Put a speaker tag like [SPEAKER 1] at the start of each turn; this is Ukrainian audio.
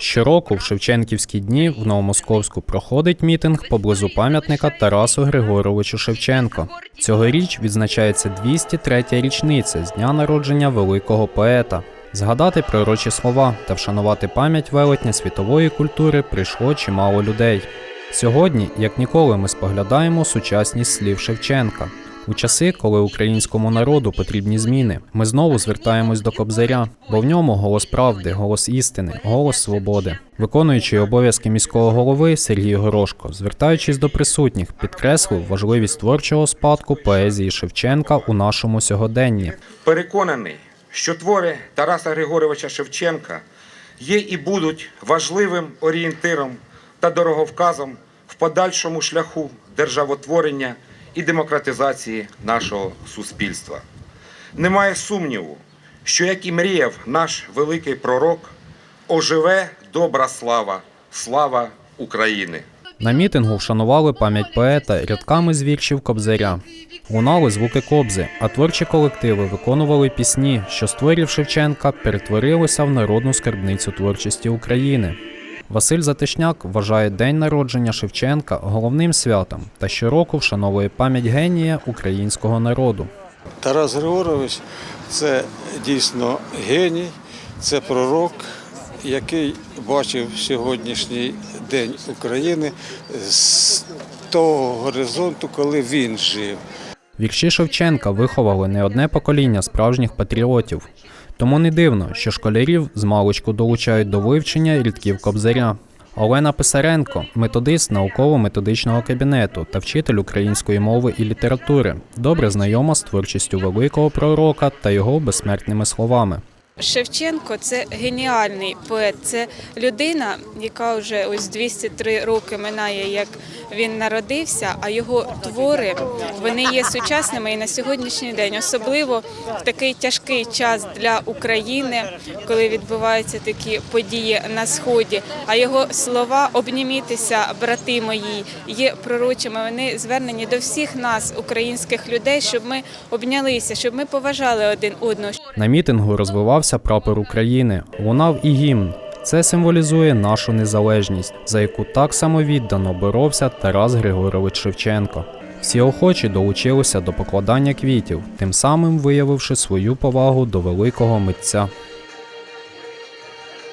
[SPEAKER 1] Щороку в Шевченківські дні в Новомосковську проходить мітинг поблизу пам'ятника Тарасу Григоровичу Шевченко. Цьогоріч відзначається 203-я річниця з дня народження великого поета. Згадати пророчі слова та вшанувати пам'ять велетня світової культури прийшло чимало людей. Сьогодні, як ніколи, ми споглядаємо сучасність слів Шевченка. У часи, коли українському народу потрібні зміни, ми знову звертаємось до Кобзаря, бо в ньому голос правди, голос істини, голос свободи. Виконуючий обов'язки міського голови Сергій Горошко, звертаючись до присутніх, підкреслив важливість творчого спадку поезії Шевченка у нашому сьогоденні.
[SPEAKER 2] Переконаний, що твори Тараса Григоровича Шевченка є і будуть важливим орієнтиром та дороговказом в подальшому шляху державотворення і демократизації нашого суспільства. Немає сумніву, що як і мріяв наш великий пророк, оживе добра слава, слава України.
[SPEAKER 1] На мітингу вшанували пам'ять поета рядками з віршів Кобзаря. Лунали звуки кобзи, а творчі колективи виконували пісні, що з Шевченка перетворилися в народну скарбницю творчості України. Василь Затишняк вважає день народження Шевченка головним святом та щороку вшановує пам'ять генія українського народу.
[SPEAKER 3] Тарас Григорович це дійсно геній, це пророк, який бачив сьогоднішній день України з того горизонту, коли він жив.
[SPEAKER 1] Вірші Шевченка виховали не одне покоління справжніх патріотів. Тому не дивно, що школярів з маличку долучають до вивчення рідків Кобзаря. Олена Писаренко, методист науково-методичного кабінету та вчитель української мови і літератури, добре знайома з творчістю великого пророка та його безсмертними словами.
[SPEAKER 4] Шевченко це геніальний поет. Це людина, яка вже ось 203 роки минає, як він народився, а його твори вони є сучасними і на сьогоднішній день, особливо в такий тяжкий час для України, коли відбуваються такі події на сході. А його слова обнімітися, брати мої, є пророчими. Вони звернені до всіх нас, українських людей, щоб ми обнялися, щоб ми поважали один одного.
[SPEAKER 1] На мітингу розвивався прапор України, лунав і гімн. Це символізує нашу незалежність, за яку так самовіддано боровся Тарас Григорович Шевченко. Всі охочі долучилися до покладання квітів, тим самим виявивши свою повагу до великого митця.